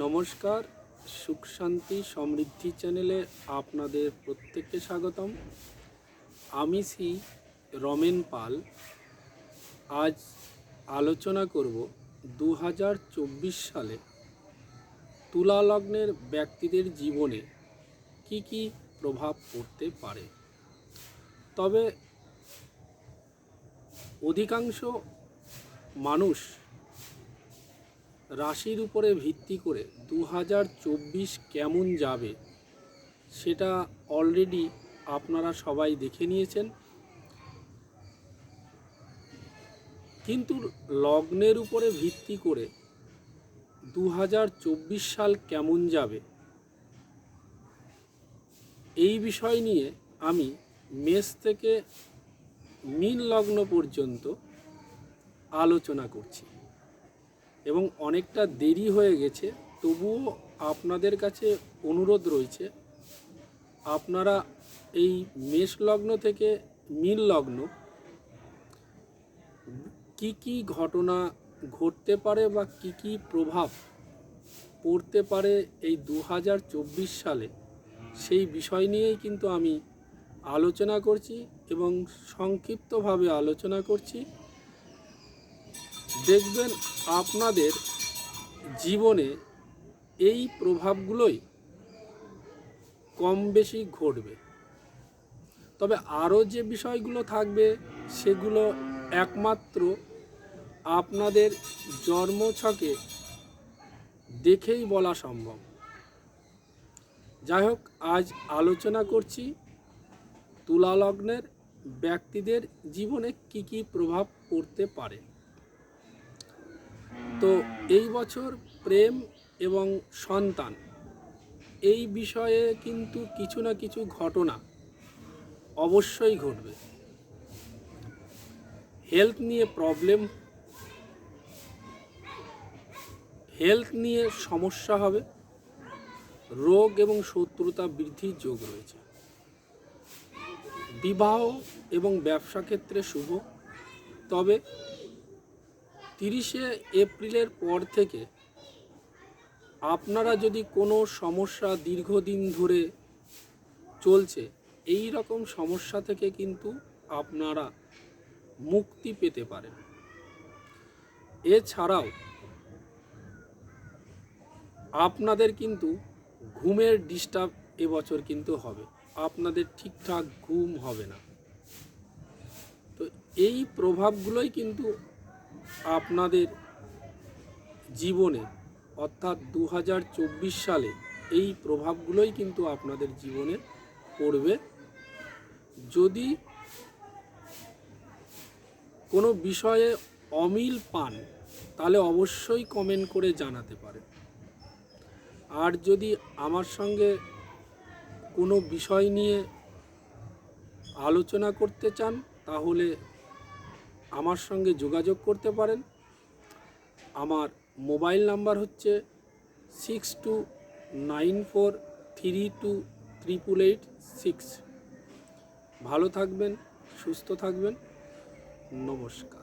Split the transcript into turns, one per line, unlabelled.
নমস্কার সুখ শান্তি সমৃদ্ধি চ্যানেলে আপনাদের প্রত্যেককে স্বাগতম। আমি শ্রী রমেন পাল। আজ আলোচনা করব দু হাজার চব্বিশ সালে তুলা লগ্নের ব্যক্তিদের জীবনে কি কি প্রভাব পড়তে পারে। তবে অধিকাংশ মানুষ রাশির উপরে ভিত্তি করে দু হাজার চব্বিশ কেমন যাবে, সেটা অলরেডি আপনারা সবাই দেখে নিয়েছেন। কিন্তু লগ্নের উপরে ভিত্তি করে দু হাজার চব্বিশ সাল কেমন যাবে, এই বিষয় নিয়ে আমি মেষ থেকে মীন লগ্ন পর্যন্ত আলোচনা করছি। এবং অনেকটা দেরি হয়ে গেছে, তবুও আপনাদের কাছে অনুরোধ রয়েছে, আপনারা এই মেষ লগ্ন থেকে মীন লগ্ন কি কি ঘটনা ঘটতে পারে বা কি কি প্রভাব পড়তে পারে এই দু হাজার চব্বিশ সালে, সেই বিষয় নিয়েই কিন্তু আমি আলোচনা করছি এবং সংক্ষিপ্তভাবে আলোচনা করছি। দেখবেন আপনাদের জীবনে এই প্রভাবগুলোই কম বেশি ঘটবে। তবে আরও যে বিষয়গুলো থাকবে, সেগুলো একমাত্র আপনাদের জন্মছকে দেখেই বলা সম্ভব। যাই হোক, আজ আলোচনা করছি তুলা লগ্নের ব্যক্তিদের জীবনে কি কি প্রভাব পড়তে পারে। তো এই বছর প্রেম এবং সন্তান, এই বিষয়ে কিন্তু কিছু না কিছু ঘটনা অবশ্যই ঘটবে। হেলথ নিয়ে প্রবলেম হেলথ নিয়ে সমস্যা হবে, রোগ এবং শত্রুতা বৃদ্ধির যোগ রয়েছে। বিবাহ এবং ব্যবসা ক্ষেত্রে শুভ, তবে তিরিশে এপ্রিলের পর থেকে আপনারা যদি কোনো সমস্যা দীর্ঘদিন ধরে চলছে, এই রকম সমস্যা থেকে কিন্তু আপনারা মুক্তি পেতে পারেন। এছাড়াও আপনাদের কিন্তু ঘুমের ডিস্টার্ব এবছর কিন্তু হবে। আপনাদের ঠিকঠাক ঘুম হবে না। তো এই প্রভাবগুলোই কিন্তু আপনাদের জীবনে, অর্থাৎ দু হাজার চব্বিশ সালে এই প্রভাবগুলোই কিন্তু আপনাদের জীবনে পড়বে। যদি কোনো বিষয়ে অমিল পান, তাহলে অবশ্যই কমেন্ট করে জানাতে পারেন। আর যদি আমার সঙ্গে কোনো বিষয় নিয়ে আলোচনা করতে চান, তাহলে আমার সঙ্গে যোগাযোগ করতে পারেন। আমার মোবাইল নাম্বার হচ্ছে six two nine four three two triple eight six ভালো থাকবেন, সুস্থ থাকবেন। নমস্কার।